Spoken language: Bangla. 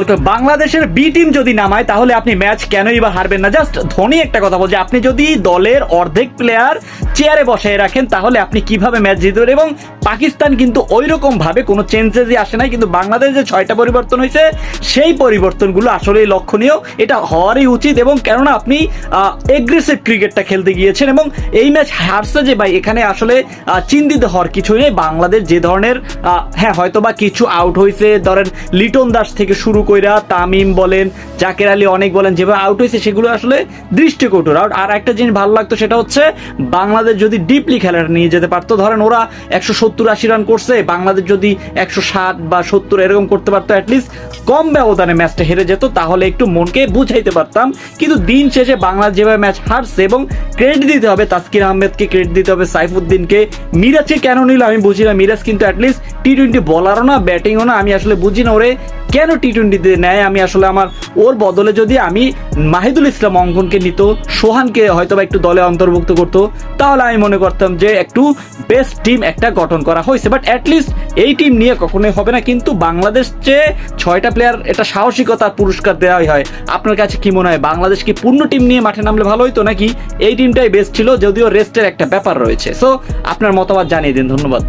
বাংলাদেশের বি টিম যদি নামায়, তাহলে আপনি ম্যাচ কেনই বা হারবেন না? জাস্ট ধোনি একটা কথা বলছে, আপনি যদি দলের অর্ধেক প্লেয়ার চেয়ারে বসায় রাখেন, তাহলে আপনি কীভাবে ম্যাচ জিতবেন এবং পাকিস্তান কিন্তু ওই রকম ভাবে কোনো চেঞ্জেসই আসে নাই, কিন্তু বাংলাদেশ যে ছয়টা পরিবর্তন হয়েছে, সেই পরিবর্তনগুলো আসলেই লক্ষণীয়। এটা হওয়ারই উচিত এবং কেননা আপনি এগ্রেসিভ ক্রিকেটটা খেলতে গিয়েছেন এবং এই ম্যাচ হারছে যে ভাই, এখানে আসলে চিন্তিত হওয়ার কিছুই নেই। বাংলাদেশ যে ধরনের হ্যাঁ হয়তো বা কিছু আউট হয়েছে। ধরেন লিটন দাস থেকে শুরু কইরা তামিম বলেন, জাকের আলী অনেক বলেন, যেভাবে আউট হয়েছে, সেগুলো আসলে দৃষ্টিকটুর আউট আর একটা জিনিস ভালো লাগতো, সেটা হচ্ছে বাংলাদেশ যদি ডিপলি খেলাটা নিয়ে যেতে পারতো, ধরেন ওরা একশো সত্তর আশি রান করছে, বাংলাদেশ যদি একশো ষাট বা সত্তর এরকম করতে পারতো অ্যাটলিস্ট কম ব্যবধানে ম্যাচটা হেরে যেত, তাহলে একটু মনকে বুঝাইতে পারতাম। কিন্তু দিন শেষে বাংলাদেশ যেভাবে ম্যাচ হারছে এবং ক্রেডিট দিতে হবে তাসকির আহমেদকে ক্রেডিট দিতে হবে, সাইফুদ্দিনকে, মিরাজকে কেন নিল আমি বুঝি না, মিরাজ কিন্তু অ্যাটলিস্ট টি টোয়েন্টি বলারও না ব্যাটিংও না, আমি আসলে বুঝি না ওরে কেন টি টোয়েন্টিতে নেয়। আমি আসলে আমার, ওর বদলে যদি আমি মাহিদুল ইসলাম অঙ্কনকে নিত, সোহানকে হয়তো বা একটু দলে অন্তর্ভুক্ত করতো, তাহলে আমি মনে করতাম যে একটু বেস্ট টিম একটা গঠন করা হয়েছে। বাট অ্যাটলিস্ট এই টিম নিয়ে কখনোই হবে না, কিন্তু বাংলাদেশ যে ছয়টা প্লেয়ার এটা সাহসিকতার পুরস্কার দেওয়াই হয়। আপনার কাছে কি মনে হয়, বাংলাদেশ কি পূর্ণ টিম নিয়ে মাঠে নামলে ভালো হইতো নাকি এই টিমটাই বেস্ট ছিল, যদিও রেস্টের একটা ব্যাপার রয়েছে। সো আপনার মতামত জানিয়ে দিন, ধন্যবাদ।